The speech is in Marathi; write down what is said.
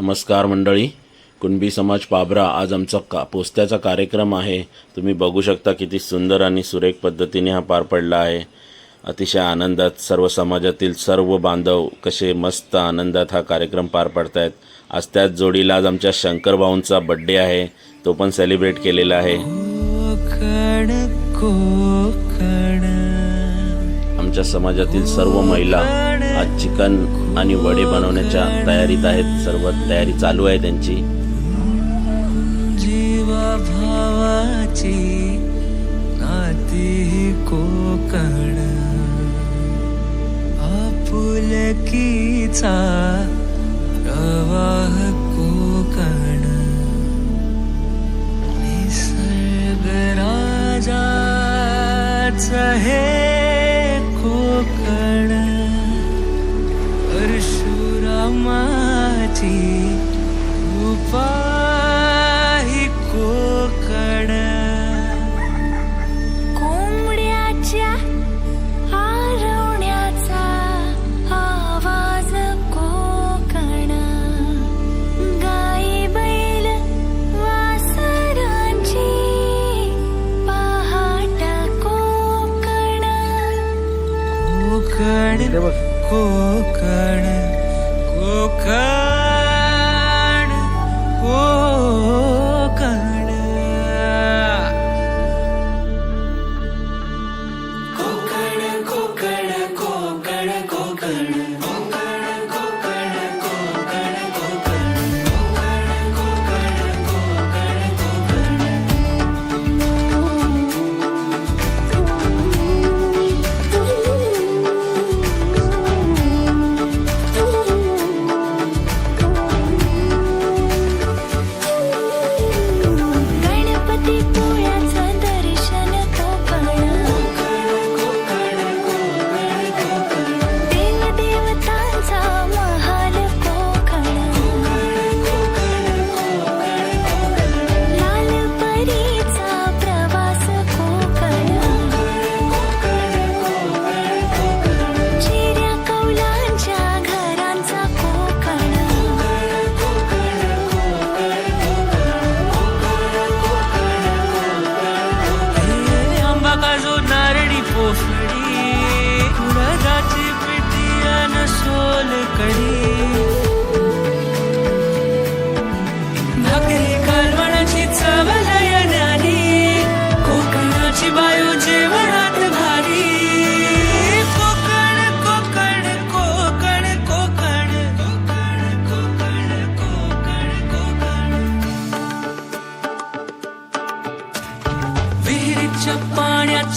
नमस्कार मंडळी. कुणबी समाज पाबरा आज आमचा का पोस्त्याचा कार्यक्रम आहे. तुम्ही बघू शकता किती सुंदर आणि सुरेख पद्धतीने हा पार पडला आहे. अतिशय आनंदात सर्व समाजातील सर्व बांधव कसे मस्त आनंदात हा कार्यक्रम पार पाडतायत. आज त्याच जोडीला आज आमच्या शंकर भाऊंचा बड्डे आहे. तो पण सेलिब्रेट केलेला आहे. आमच्या समाजातील सर्व महिला आज चिकन आणि वडे बनवण्याच्या तयारीत आहेत. सर्व तयारी चालू आहे त्यांची. जीवाभावाची नाती कोकण. आपुलकीचा प्रवाह कोकण. निसर्ग राजाच हे कोकण. कोकण कोकण. पाण्याच्या